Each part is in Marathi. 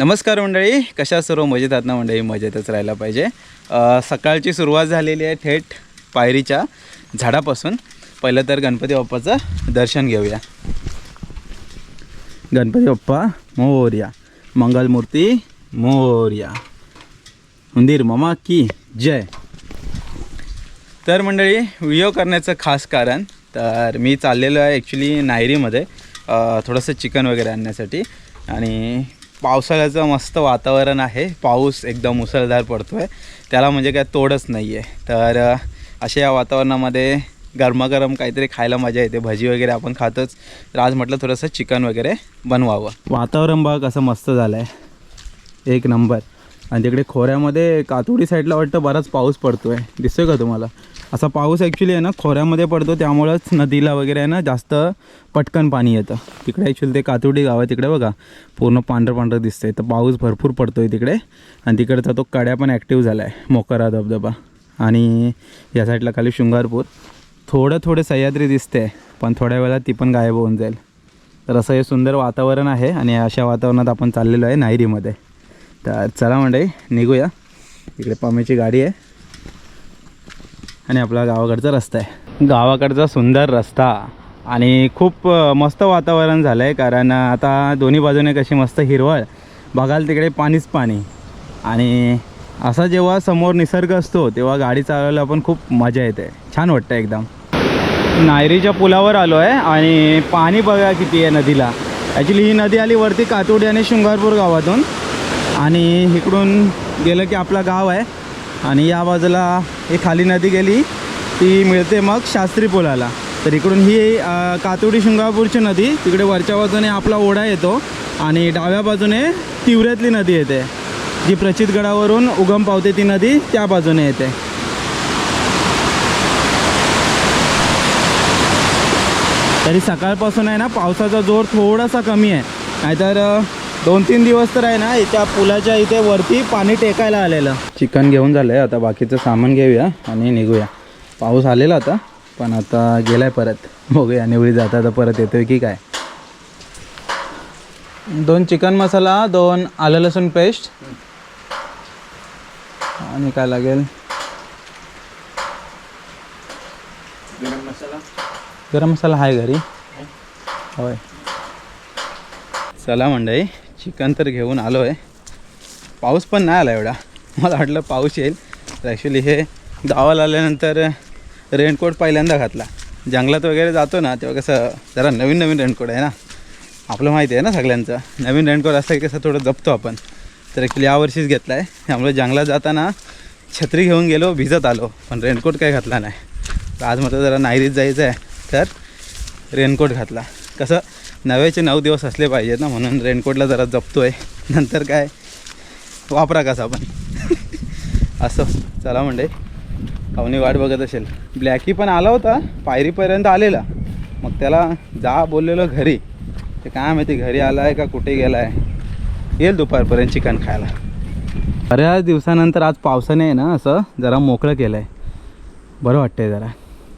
नमस्कार मंडळी कशा सर्व? मजेत आहात ना मंडळी? मजेतच राहायला पाहिजे. सकाळची सुरुवात झालेली आहे थेट पायरीच्या झाडापासून. पहिलं तर गणपती बाप्पाचं दर्शन घेऊया. गणपती बाप्पा मोर्या. मंगलमूर्ती मोर्या. उंदीर मामा की जय. तर मंडळी व्हिडिओ करण्याचं खास कारण तर मी चाललेलो आहे ॲक्च्युली नायरीमध्ये. थोडंसं चिकन वगैरे आणण्यासाठी. आणि पावसाळ्याचं मस्त वातावरण आहे. पाऊस एकदम मुसळधार पडतो आहे त्याला म्हणजे काय तोडच नाही आहे तर अशा या वातावरणामध्ये गरमागरम काहीतरी खायला मजा येते. भजी वगैरे आपण खातोच. तर आज म्हटलं थोडंसं चिकन वगैरे बनवावं. वातावरण बघ कसं मस्त झालं आहे एक नंबर. आणि तिकडे खोऱ्यामध्ये कातुडी साईडला वाटतं बराच पाऊस पडतो आहे दिसतोय का तुम्हाला? असा पाऊस ॲक्च्युली आहे ना खोऱ्यामध्ये पडतो त्यामुळंच नदीला वगैरे आहे ना जास्त पटकन पाणी येतं. तिकडे ॲक्च्युली ते कातुडी गाव आहे तिकडे बघा. पूर्ण पांढरं पांढरं दिसतंय. तर पाऊस भरपूर पडतो आहे तिकडे. आणि तिकडचा तो कड्या पण ॲक्टिव्ह झाला आहे मोकरा धबधबा. आणि या साईडला खाली शृंगारपूर. थोडं थोडं सह्याद्री दिसते पण थोड्या वेळात ती पण गायब होऊन जाईल. तर असं हे सुंदर वातावरण आहे आणि अशा वातावरणात आपण चाललेलो आहे नायरीमध्ये. तर चला म्हणजे निघूया. इकडे पामेची गाडी आहे. आणि आपला गावाकडचा रस्ता आहे. गावाकडचा सुंदर रस्ता आणि खूप मस्त वातावरण झालं आहे कारण आता दोन्ही बाजूने कशी मस्त हिरवळ. बघाल तिकडे पाणीच पाणी. आणि असा जेव्हा समोर निसर्ग असतो तेव्हा गाडी चालवायला पण खूप मजा येते. छान वाटतं एकदम. नायरीच्या पुलावर आलो आहे आणि पाणी बघा किती आहे नदीला. ॲक्च्युली ही नदी आली वरती कातोडी आणि शृंगारपूर गावातून. आणि इकडून गेलं की आपला गाव आहे. आणि या बाजूला एक खाली नदी गेली ती मिळते मग शास्त्री पुलाला. तर इकडून ही कातोडी शृंगारपूरची नदी तिकडे वरच्या बाजूने आपला ओढा येतो आणि डाव्या बाजूने तिवऱ्यातली नदी येते. जी प्रचितगडावरून उगम पावते ती नदी त्या बाजूने येते. तरी सकाळपासून आहे ना पावसाचा जोर थोडासा कमी आहे. नाहीतर दोन तीन दिवस तर आहे ना त्या पुलाच्या इथे वरती पाणी टेकायला आलेलं. चिकन घेऊन झालं आहे आता बाकीचं सामान घेऊया आणि निघूया. पाऊस आलेला आता पण आता गेलाय परत. बघूया निवळी जाता आता परत येतोय की काय. दोन चिकन मसाला दोन आलं लसूण पेस्ट. आणि काय लागेल? गरम मसाला. गरम मसाला आहे घरी. होय. चला मंडळी चिकन तर घेऊन आलो आहे पाऊस पण नाही आला एवढा. मला वाटलं पाऊस येईल. तर ॲक्च्युली हे गावाला आल्यानंतर रेनकोट पहिल्यांदा घातला. जंगलात वगैरे जातो ना तेव्हा कसं जरा नवीन नवीन रेनकोट आहे ना. आपलं माहिती आहे ना सगळ्यांचं. नवीन रेनकोट असतं की कसं थोडं जपतो आपण. तर ॲक्च्युली यावर्षीच घेतला आहे त्यामुळे जंगलात जाताना छत्री घेऊन गेलो भिजत आलो. पण रेनकोट काही घातला नाही. तर आज मात्र जरा नायरीत जायचं आहे तर रेनकोट घातला. कसं नव्याचे नऊ दिवस असले पाहिजेत ना म्हणून रेनकोटला जरा जपतो आहे नंतर काय? वापरा कसा पण. असं. चला म्हणजे पाहुणे वाट बघत असेल. ब्लॅकी पण आला होता. पायरीपर्यंत आलेला. मग त्याला जा बोललेलो घरी. ते काय माहिती घरी आला आहे का कुठे गेला आहे येईल दुपारपर्यंत चिकन खायला. बऱ्याच दिवसानंतर आज पावसाने आहे ना असं जरा मोकळं केलं आहे बरं वाटतंय जरा.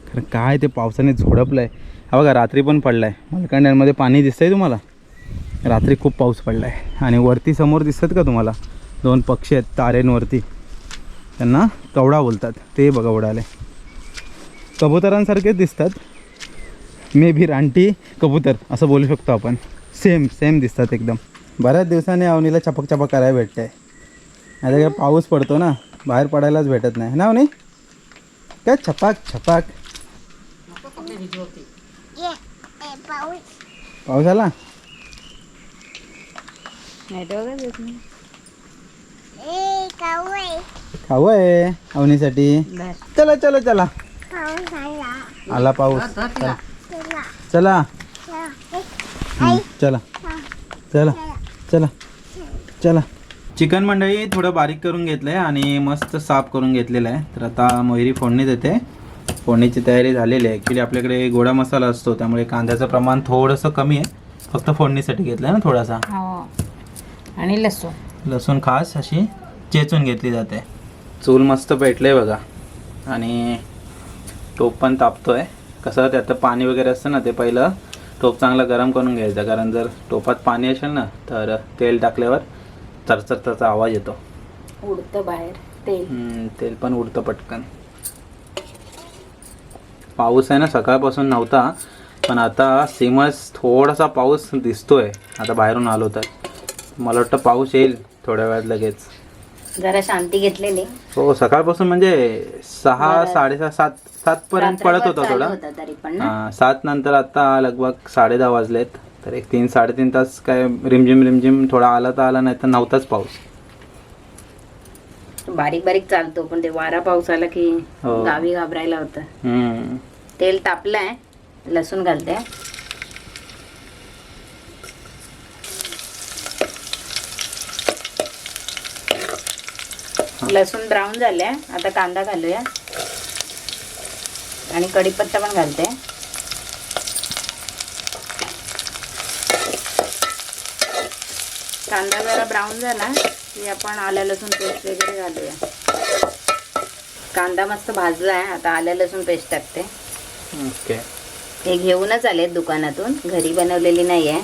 कारण काय ते पावसाने झोडपलं आहे हा बघा रात्री पण पडला आहे मलकांड्यांमध्ये पाणी दिसतंय तुम्हाला? रात्री खूप पाऊस पडला आहे आणि वरती समोर दिसतात का तुम्हाला? दोन पक्षी आहेत तारेंवरती. त्यांना कवडा बोलतात. ते बघा उडाले. कबुतरांसारखेच दिसतात. मे बी रानटी कबूतर असं बोलू शकतो आपण. सेम सेम दिसतात एकदम. बऱ्याच दिवसाने अवनीला चपक चपक करायला भेटते आता काय पाऊस पडतो ना बाहेर पडायलाच भेटत नाही. ना अवनी? काय छपाक छपाक. पाऊस. आला खाऊ आहे. अवनीसाठी चला चला चला. आला. पाऊस. चला चला. चला. चला. चला. चला. चिकन मंडळी थोडं बारीक करून घेतलं आहे आणि मस्त साफ करून घेतलेलं आहे. तर आता मोहरी फोडणी देते फोडणीची तयारी झालेली आहे. ॲक्च्युली आपल्याकडे गोडा मसाला असतो त्यामुळे कांद्याचं प्रमाण थोडंसं कमी आहे. फक्त फोडणीसाठी घेतलं आहे ना थोडासा? हो. आणि लसूण. लसूण खास अशी चेचून घेतली जाते. चूल मस्त पेटले बघा. आणि टोप पण तापतोय. कसं त्यात पाणी वगैरे असतं ना ते पहिलं टोप चांगला गरम करून घ्यायचा. कारण जर टोपात पाणी असेल ना तर तेल टाकल्यावर चरचरचा आवाज येतो. उडतं बाहेर तेल. हम्म, तेल पण उडतं पटकन. पाऊस आहे ना सकाळपासून नव्हता पण आता सीमस थोडासा पाऊस दिसतोय. आता बाहेरून आलो तर. मला वाटतं पाऊस येईल थोड्या वेळात लगेच. जरा शांती घेतलेली. हो सकाळपासून म्हणजे सहा साडेसहा सात सात पर्यंत पडत होता थोडा. सात नंतर आता लगभग साडे दहा वाजलेत. तर एक तीन साडेतीन तास काय रिमझिम रिमझिम थोडा आला तर आला नाही तर नव्हताच पाऊस. बारीक बारीक चालतो पण ते वारा पाऊस आला की हो. गावी घाबरायला होतं. हम्म. तेल तापलंय लसूण घालते. लसूण ब्राऊन झाले आता कांदा घालूया. आणि कढीपत्ता पण घालते. कांदा जरा ब्राऊन झाला. की आपण आलं लसूण पेस्ट वगैरे घालूया. कांदा मस्त भाजला आहे आता आलं लसूण पेस्ट टाकते. ओके. हे घेऊनच आलेत दुकानातून घरी बनवलेली नाही आहे.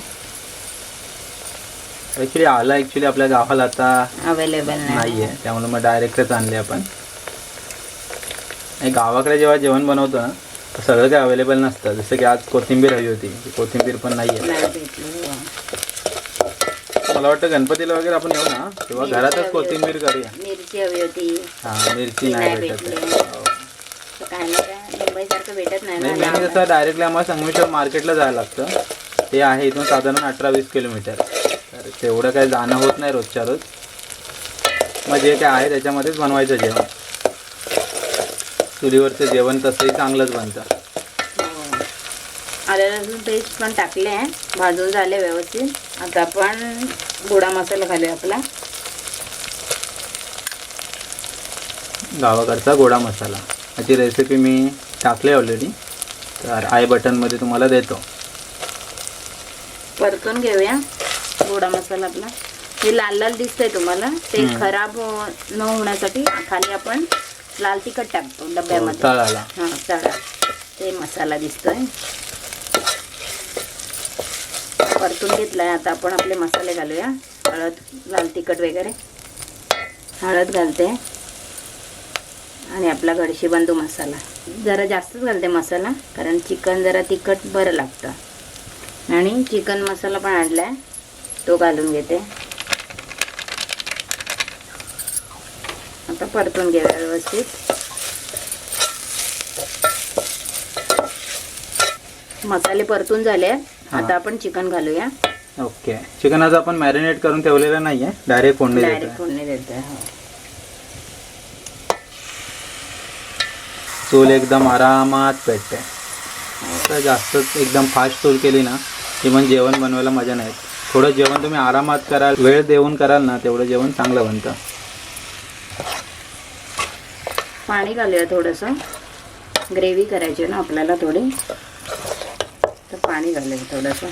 ॲक्च्युली आला ॲक्च्युली आपल्या गावाला आता अवेलेबल नाही. आहे त्यामुळे मग डायरेक्टच आणले आपण. गावाकडे जेव्हा जेवण बनवतो ना सगळं काही अवेलेबल नसतं. जसं की आज कोथिंबीर हवी होती कोथिंबीर पण नाही आहे. मला वाटतं गणपतीला वगैरे आपण येऊ ना. तेव्हा घरातच कोथिंबीर करूया. मिरची हवी होती. हा मिरची नाही नाही भेटत. आहे. भेटली. हो. तर काय ना काय मुंबईसारखं भेटत नाही नाही ना मेन कसं डायरेक्टली आम्हाला संगमेश्वर मार्केटला जायला लागतं. ते आहे इथून साधारण अठरा वीस किलोमीटर. तर तेवढं काही जाणं होत नाही रोजच्या रोज. मग जे काय आहे त्याच्यामध्येच बनवायचं जेवण. चुलीवरचं जेवण तसंही चांगलंच बनतं. हो. आलं लसूण पेस्ट पण टाकले. आहे भाजून झाले व्यवस्थित. आता आपण गोडा मसाला घालूया आपला. गावाकडचा गोडा मसाला. याची रेसिपी मी टाकली ऑलरेडी तर आय बटनमध्ये तुम्हाला देतो. परतून घेऊया गोडा मसाला आपला. हे लाल लाल दिसतंय तुम्हाला. ते. खराब हो- न होण्यासाठी खाली आपण लाल तिखट टाकतो हो, डब्यामध्ये तळाला. हा चढा ते मसाला दिसतोय. परतून घेतला आहे आता आपण आपले मसाले घालूया. हळद लाल तिखट वगैरे. हळद घालते. आणि आपला गडशीबंधू मसाला. जरा जास्तच घालते मसाला कारण चिकन जरा तिखट बरं लागतं. आणि चिकन मसाला पण आणला आहे तो घालून घेते. आता परतून घेऊया व्यवस्थित. मसाले परतून झाले आहेत. आता. आपण चिकन घालूया. ओके. चिकन आज आपण मॅरिनेट करून ठेवलेलं नाही आहे डायरेक्ट फोडणी डायरेक्ट फोडणी देते हो. चूल एकदम आरामात पेटते. तर जास्तच एकदम फास्ट चूल केली ना की मग जेवण बनवायला मजा नाही. थोडं जेवण तुम्ही आरामात कराल वेळ देऊन कराल ना तेवढं जेवण चांगलं बनतं. पाणी घालूया थोडंसं. ग्रेव्ही करायची ना आपल्याला थोडी. तर पाणी घालूया थोडंसं.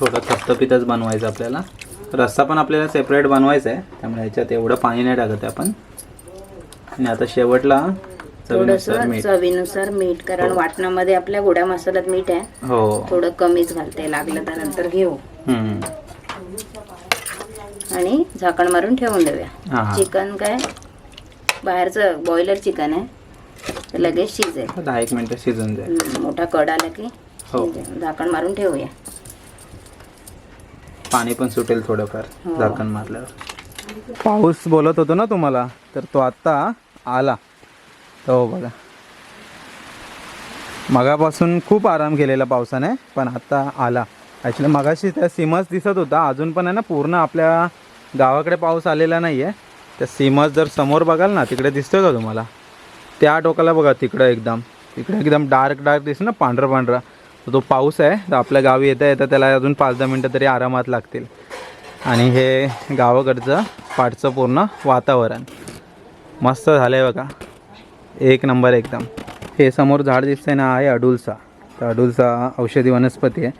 थोडं थपथपीतच बनवायचं आपल्याला. रस्सा पण आपल्याला सेपरेट बनवायचा आहे. त्यामुळे ह्याच्यात एवढं पाणी नाही टाकत आहे आपण. आणि आता शेवटला चवीनुसार थोडंसं मीठ. चवीनुसार मीठ कारण वाटणामध्ये आपल्या गोड्या मसाल्यात मीठ आहे. हो. थोडं कमीच घालते लागलं तर नंतर घेऊ. आणि झाकण मारून ठेवून देऊया. हा. चिकन काय? बाहेरचं बॉयलर चिकन आहे. तर लगेच शिजेल. दहा एक मिनटं शिजून जाईल मोठा कड आला की हो. शिजेल. झाकण मारून ठेवूया. पाणी पण सुटेल थोडंफार हो. झाकण मारल्यावर. पाऊस बोलत होतो ना तुम्हाला तर तो आत्ता आला. हो बघा. मगापासून खूप आराम केलेला पावसाने पण आता आला. ॲक्च्युली मगाशी त्या सीमस दिसत होता अजून पण आहे ना पूर्ण आपल्या गावाकडे पाऊस आलेला नाही आहे त्या सीमा जर समोर बघाल ना तिकडे दिसतोय का तुम्हाला? त्या टोकाला बघा तिकडं एकदम. तिकडे एकदम डार्क डार्क दिसतं ना पांढरा पांढरा. तो पाऊस आहे तर आपल्या गावी येता येता त्याला अजून पाच दहा मिनटं तरी आरामात लागतील. आणि हे गावाकडचं पाठचं पूर्ण वातावरण. मस्त झालं आहे बघा. एक नंबर एकदम. हे समोर झाड दिसतंय ना आहे अडुलसा. तर अडुलसा औषधी वनस्पती आहे.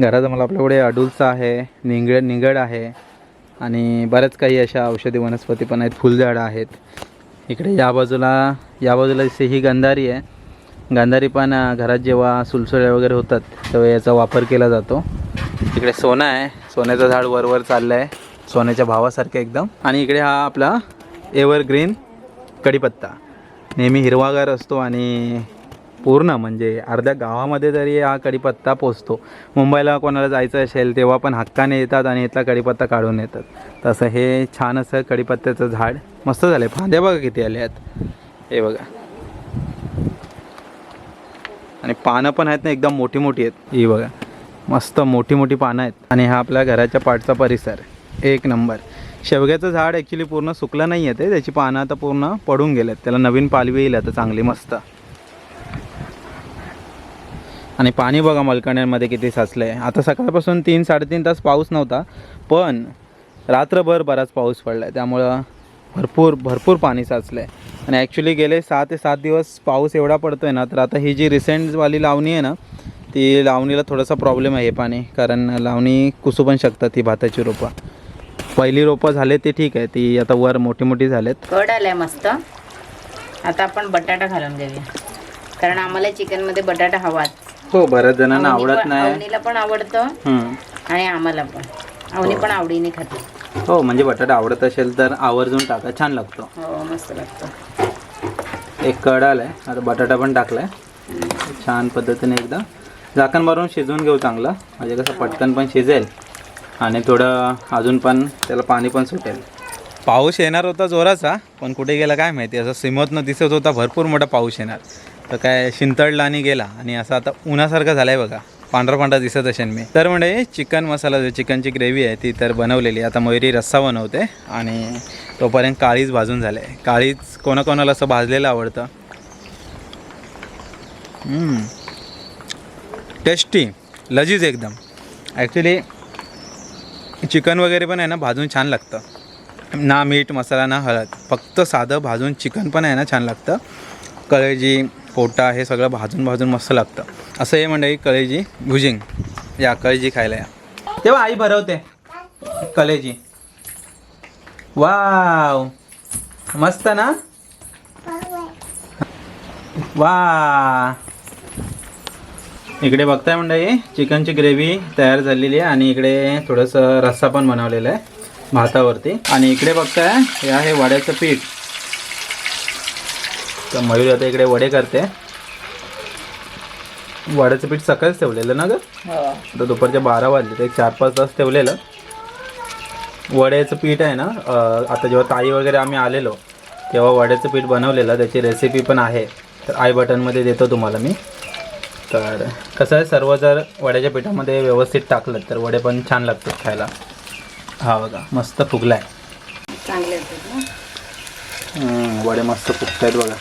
घरात मला आपल्याकडे अडुलसा आहे निंगड निंगड आहे. आणि बऱ्याच काही अशा औषधी वनस्पती पण आहेत. फुलझाडं आहेत. इकडे या बाजूला या बाजूला जसे ही गंधारी आहे. गांधारी पण घरात जेव्हा सुलसुळ्या वगैरे होतात तेव्हा याचा वापर केला जातो. इकडे सोनं आहे. सोन्याचं झाड वरवर चाललं आहे सोन्याच्या भावासारखं एकदम. आणि इकडे हा आपला एव्हरग्रीन कढीपत्ता. नेहमी हिरवागार असतो आणि पूर्ण म्हणजे अर्ध्या गावामध्ये तरी हा कढीपत्ता पोचतो. मुंबईला कोणाला जायचं असेल तेव्हा पण हक्काने येतात आणि इथला कढीपत्ता काढून येतात. तसं हे छान असं कढीपत्त्याचं झाड मस्त झालं आहे फांद्या बघा किती आले आहेत. हे बघा. आणि पानं पण आहेत ना एकदम मोठी मोठी आहेत. ही बघा. मस्त मोठी मोठी पानं आहेत. आणि हा आपल्या घराच्या पाठचा परिसर. एक नंबर. शेवग्याचं झाड ॲक्च्युली पूर्ण सुकलं नाही आहे ते. त्याची पानं आता पूर्ण पडून गेलेत. त्याला नवीन पालवी येईल आता चांगली मस्त. आणि पाणी बघा मलकण्यांमध्ये किती साचलं आहे आता सकाळपासून तीन साडेतीन तास पाऊस नव्हता पण रात्रभर बराच पाऊस पडला आहे त्यामुळं भरपूर भरपूर पाणी साचलं आहे आणि ॲक्च्युली गेले सहा ते सात दिवस पाऊस एवढा पडतो आहे ना तर आता ही जी रिसेंटवाली लावणी आहे ना ती लावणीला थोडासा प्रॉब्लेम आहे पाणी. कारण लावणी कुसू पण शकतात ती भाताची रोपं. पहिली रोपं झाले ते ठीक आहे ती आता वर मोठी मोठी झालेत. कड आलाय मस्त. आता आपण बटाटा घालून देऊया. कारण आम्हाला चिकनमध्ये बटाटा हवाच हो बऱ्याच जणांना आवडत नाही. आवणीला पण आवडतं हम्म. आणि आम्हाला पण. आवणी पण आवडीने खाते. हो म्हणजे बटाटा आवडत असेल तर आवर्जून टाका छान लागतो. हो मस्त लागतं. एक कड आलाय आता बटाटा पण टाकलाय. छान पद्धतीने एकदा. झाकण मारून शिजवून घेऊ चांगलं. म्हणजे कसं पटकन पण शिजेल आणि थोडं अजून पण त्याला पाणी पण सुटेल. पाऊस येणार होता जोराचा पण कुठे गेला काय माहिती? असं सिमतनं दिसत होता भरपूर मोठा पाऊस येणार. तर काय शिंतडला आणि गेला. आणि असं आता उन्हासारखं झालं आहे बघा. पांढरा पांढरा दिसत असेल मी. तर म्हणजे चिकन मसाला जो चिकनची ग्रेव्ही आहे ती तर बनवलेली आता मयुरी रस्सा बनवते. आणि तोपर्यंत काळीच भाजून झालं आहे काळीच कोणाकोणाला असं भाजलेलं आवडतं. टेस्टी. लजीज एकदम. ॲक्च्युली चिकन वगैरे पण आहे ना भाजून छान लागतं. ना मीठ मसाला ना हळद. फक्त साधं भाजून चिकन पण आहे ना छान लागतं. कळजी पोटा हे सगळं भाजून भाजून मस्त लागतं. असं हे म्हणजे कळेजी भुजिंग. या कळेजी खायला या. तेव्हा आई भरवते. कलेजी वाव. मस्त ना? वा इकडे बघताय मंडळी चिकनची ग्रेव्ही तयार झालेली आहे आणि इकडे थोडंसं रस्सा पण बनवलेला आहे भातावरती. आणि इकडे बघताय हे आहे वड्याचं पीठ. तर मयूर आता इकडे वडे करते. वड्याचं पीठ सकाळीच ठेवलेलं ना ग? हो. आता दुपारच्या बारा वाजले तर एक चार पाच तास ठेवलेलं. वड्याचं पीठ आहे ना आता जेव्हा ताई वगैरे आम्ही आलेलो तेव्हा वड्याचं पीठ बनवलेलं त्याची रेसिपी पण आहे. तर आय बटनमध्ये देतो तुम्हाला मी. तर कसं आहे सर्व जर वड्याच्या पिठामध्ये व्यवस्थित टाकलं तर वडे पण छान लागतात खायला. हा बघा मस्त फुगला आहे चांगले वडे मस्त फुगत आहेत बघा.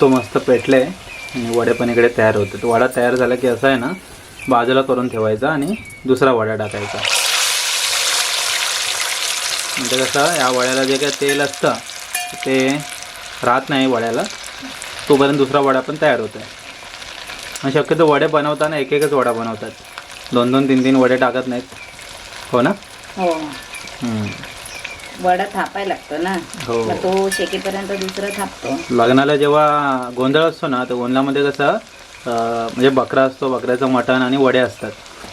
तो मस्त पेटले आणि वडे पण इकडे तयार होतात. वडा तयार झाला की असं आहे ना बाजूला करून ठेवायचा आणि दुसरा वडा टाकायचा. म्हणजे कसं या वड्याला जे काही तेल असतं ते राहत नाही वड्याला. तोपर्यंत दुसरा वडा पण तयार होतो आहे आणि शक्यतो वडे बनवताना एक एकच वडा बनवतात. दोन दोन तीन तीन वडे टाकत नाहीत. हो ना? हो. वडा थापायला लागतो ना. हो. मग तो शेकेपर्यंत दुसरं थापतो. लग्नाला जेव्हा गोंधळ असतो ना तर गोंधळामध्ये कसं अं, म्हणजे बकरा असतो बकऱ्याचं मटण आणि वडे असतात.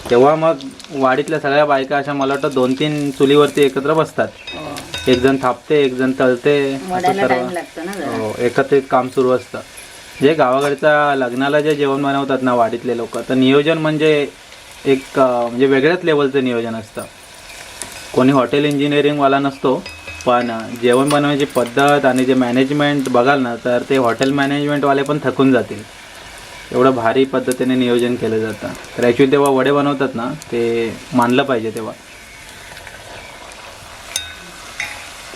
तेव्हा मग वाडीतल्या सगळ्या बायका अशा मला वाटतं दोन तीन चुलीवरती एकत्र बसतात. हो. एक जण थापते एक जण तळते. असं वड्याला सर्व. टाइम लागतो ना जरा. हो एकत्रित काम सुरू असतं. जे गावाकडच्या लग्नाला जे जेवण बनवतात ना वाडीतले लोक तर नियोजन म्हणजे एक अं, म्हणजे वेगळ्याच लेवलचं नियोजन असतं. कोणी हॉटेल इंजिनिअरिंगवाला नसतो पण जेवण बनवण्याची पद्धत आणि जे मॅनेजमेंट बघाल ना तर ते हॉटेल मॅनेजमेंटवाले पण थकून जातील. एवढं भारी पद्धतीने नियोजन केलं जातं. तर ॲक्च्युली तेव्हा वडे बनवतात ना ते मानलं पाहिजे तेव्हा.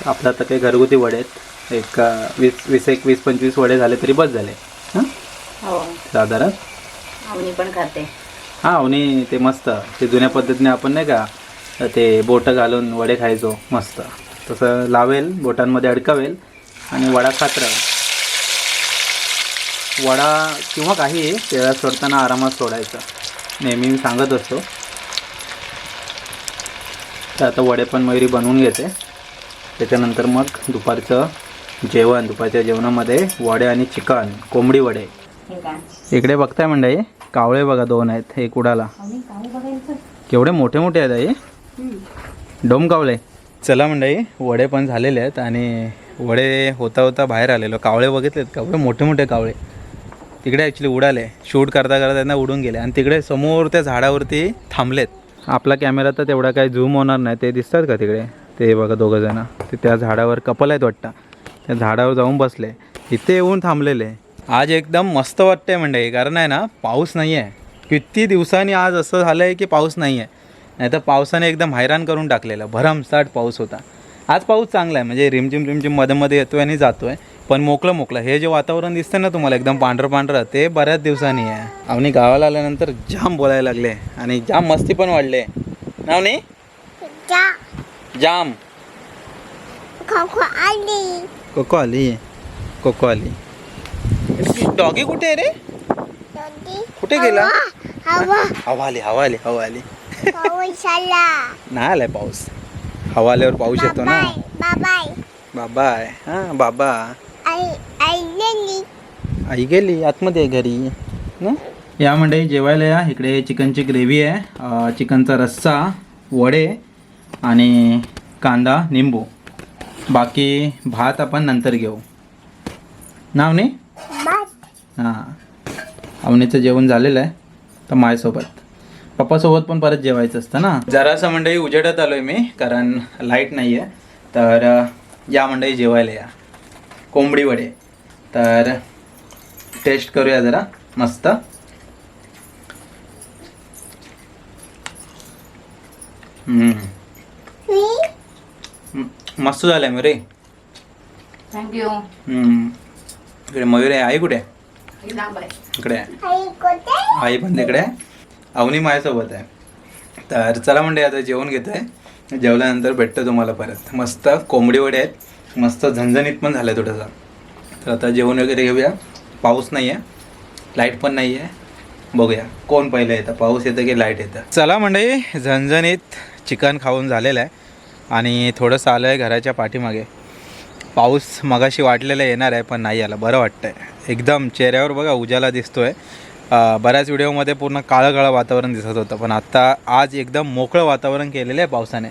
आपलं आता काही घरगुती वडे आहेत. एक वीस वीस एक वीस पंचवीस वडे झाले तरी बस झाले. हां? हो. साधारण? पण खाते. हां आणि ते मस्त. ते जुन्या पद्धतीने आपण नाही का ते बोटं घालून वडे खायचो मस्त. तसं लावेल बोटांमध्ये अडकावेल आणि वडा खात राहील वडा किंवा काही तेळात सोडताना आरामात सोडायचं. नेहमी मी सांगत असतो. तर आता वडे पण मयुरी बनवून घेते. त्याच्यानंतर मग दुपारचं जेवण दुपारच्या जेवणामध्ये वडे आणि चिकन कोंबडी वडे. हे इकडे बघताय मंडळी कावळे बघा दोन आहेत एक उडाला. आम्ही काय बघायचं. केवढे मोठे मोठे आहेत आई. डोम कावळे चला मंडळी वडे पण झालेले आहेत आणि वडे होता होता बाहेर आलेलो. कावळे बघितलेत कावळे मोठे मोठे कावळे. तिकडे ॲक्च्युली उडाले. शूट करता करता त्यांना उडून गेले. आणि तिकडे समोर त्या झाडावरती थांबलेत. आपला कॅमेरा तर तेवढा काही झूम होणार नाही. ते दिसतात का तिकडे? ते बघा दोघं जण. ते त्या झाडावर कपल आहेत वाटतं. त्या झाडावर जाऊन बसले. इथे येऊन थांबलेले. आज एकदम मस्त वाटतंय मंडळी. कारण आहे ना पाऊस नाही आहे किती दिवसांनी आज असं झालं आहे की पाऊस नाही आहे नाही तर पावसाने एकदम हैराण करून टाकलेलं. भरमसाठ पाऊस होता. आज पाऊस चांगला आहे. म्हणजे रिमझिम रिमझिममध्ये मध्ये येतोय आणि जातोय. पण मोकळं मोकळं. हे जे वातावरण दिसतं ना तुम्हाला एकदम पांढरं पांढरं ते बऱ्याच दिवसांनी आहे. अवनी गावाला आल्यानंतर जाम बोलायला लागले. आणि जाम मस्ती पण वाढले. नावनी जाम. कोको आली. कोको आली. डॉगी कुठे आहे रे? कुठे गेला? हवा आली हवा आली हवा आली. नाही आलाय पाऊस. हवा आल्यावर पाऊस येतो ना. बाबाय हां बाबा. आई गेली. आतमध्ये आहे घरी. ना? या मंडळी जेवायला या. इकडे चिकनची ग्रेव्ही आहे. चिकनचा रस्सा वडे आणि कांदा निंबू. बाकी भात आपण नंतर घेऊ. नाव नाही? हां. अवनीचं जेवण झालेलं आहे. तर माझ्यासोबत पप्पासोबत पण परत जेवायचं असतं ना? जरासं मंडळी उजेडत आलो आहे मी कारण लाइट नाही आहे तर या मंडळी जेवायला या. कोंबडी वडे. तर टेस्ट करूया जरा मस्त. मस्त झालंय मयुरी. थँक्यू हम्म. इकडे मयूर आहे आई कुठे? इकडे. आई पण तिकडे. आहे. अवनी माझ्यासोबत आहे. तर चला म्हणजे आता जेवण घेत आहे जेवल्यानंतर भेटतं तुम्हाला परत. मस्त कोंबडी वडे आहेत. मस्त झणझणीत पण झालं आहे थोडंसं. तर आता जेवण वगैरे घेऊया. पाऊस नाही आहे लाइट पण नाही आहे बघूया. कोण पहिलं येतं? पाऊस येतं की लाइट येतं? चला म्हणजे झणझणीत चिकन खाऊन झालेलं आहे. आणि थोडंसं आलं आहे घराच्या पाठीमागे. पाऊस मगाशी वाटलेला येणार आहे पण नाही आला. बरं वाटतंय. एकदम चेहऱ्यावर बघा उजाला दिसतो आहे बऱ्याच व्हिडिओमध्ये पूर्ण काळं काळं वातावरण दिसत होतं. पण आत्ता आज एकदम मोकळं वातावरण केलेलं आहे पावसाने.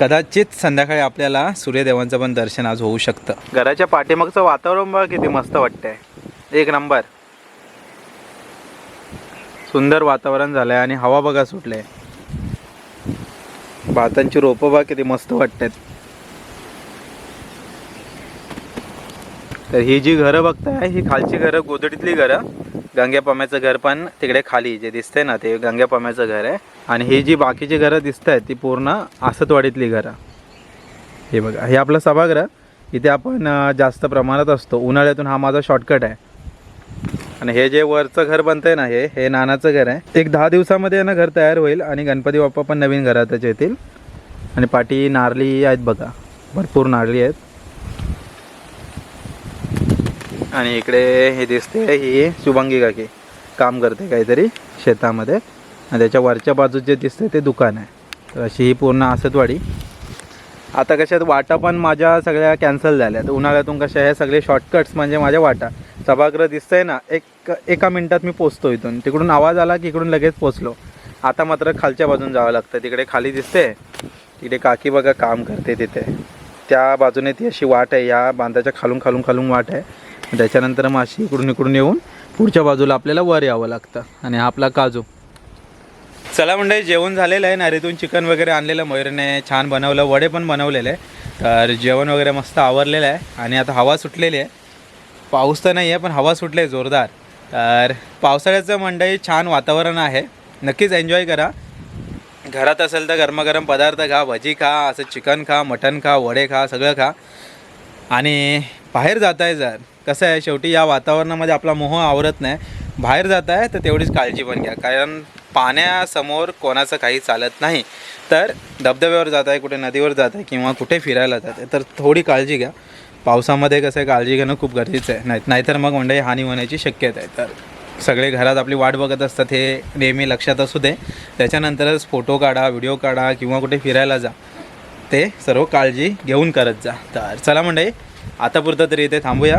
कदाचित संध्याकाळी आपल्याला सूर्यदेवांचं पण दर्शन आज होऊ शकतं. घराच्या पाठीमागचं वातावरण बघा किती मस्त वाटतंय. एक नंबर. सुंदर वातावरण झालं आहे आणि हवा बघा सुटले भातांची रोपं बघा किती मस्त वाटतात. तर ही जी घरं बघताय ही खालची घरं गोदडीतली घरं गंग्या पम्याचं घर पण तिकडे खाली जे दिसतंय ना ते गंग्या पम्याचं घर आहे. आणि ही जी बाकीची घरं दिसत आहेत ती पूर्ण आसतवाडीतली घरं. हे बघा हे आपलं सभागृह. इथे आपण जास्त प्रमाणात असतो. उन्हाळ्यातून हा माझा शॉर्टकट आहे. आणि हे जे वरचं घर बनतंय ना हे हे नानाचं घर आहे. एक दहा दिवसामध्ये ना घर तयार होईल आणि गणपती बाप्पा पण नवीन घरातच येतील. आणि पाठी नारळी आहेत बघा. भरपूर नारळी आहेत. आणि इकडे हे दिसते ही शुभांगी काकी. काम करते काहीतरी शेतामध्ये. आणि त्याच्या वरच्या बाजूत जे दिसते ते दुकान आहे. तर अशी ही पूर्ण आसतवाडी. आता कशात वाटा पण माझ्या सगळ्या कॅन्सल झाल्या. तर उन्हाळ्यातून कशा हे सगळे शॉर्टकट्स म्हणजे माझ्या वाटा. सभागृह दिसतंय ना एक एका मिनटात मी पोचतो इथून. तिकडून आवाज आला की इकडून लगेच पोचलो. आता मात्र खालच्या बाजून जावं लागतं. तिकडे खाली दिसते. तिकडे काकी बघा काम करते तिथे. त्या बाजूने ती अशी वाट आहे. या बांधाच्या खालून खालून खालून वाट आहे. त्याच्यानंतर माशी इकडून इकडून येऊन पुढच्या बाजूला आपल्याला वर यावं लागतं. आणि आपला काजू. चला म्हणजे जेवण झालेलं आहे. नारीतून चिकन वगैरे आणलेलं मयूरने छान बनवलं वडे पण बनवलेले आहे तर जेवण वगैरे मस्त आवरलेलं आहे. आणि आता हवा सुटलेली आहे. पाऊस तर नाही आहे पण हवा सुटली आहे जोरदार. तर पावसाळ्याचं मंडई छान वातावरण आहे. नक्कीच एन्जॉय करा. घरात असेल तर गरमागरम पदार्थ खा भजी खा असं चिकन खा मटण खा वडे खा सगळं खा. आणि बाहेर जात आहे जर कसं आहे शेवटी या वातावरणामध्ये आपला मोह आवरत नाही. बाहेर जात आहे तर तेवढीच काळजी पण घ्या. कारण पाण्यासमोर कोणाचं काही चालत नाही. तर धबधब्यावर जात आहे कुठे नदीवर जात आहे किंवा कुठे फिरायला जात आहे तर थोडी काळजी घ्या. पावसामध्ये कसं आहे काळजी घेणं खूप गरजेचं आहे. नाही नाहीतर मग म्हणजे हानी होण्याची शक्यता आहे. तर सगळे घरात आपली वाट बघत असतात हे नेहमी लक्षात असू दे. त्याच्यानंतरच फोटो काढा व्हिडिओ काढा किंवा कुठे फिरायला जा. ते सर्व काळजी घेऊन करत जा. तर चला मंडळी आता पुरतं तरी इथे थांबूया.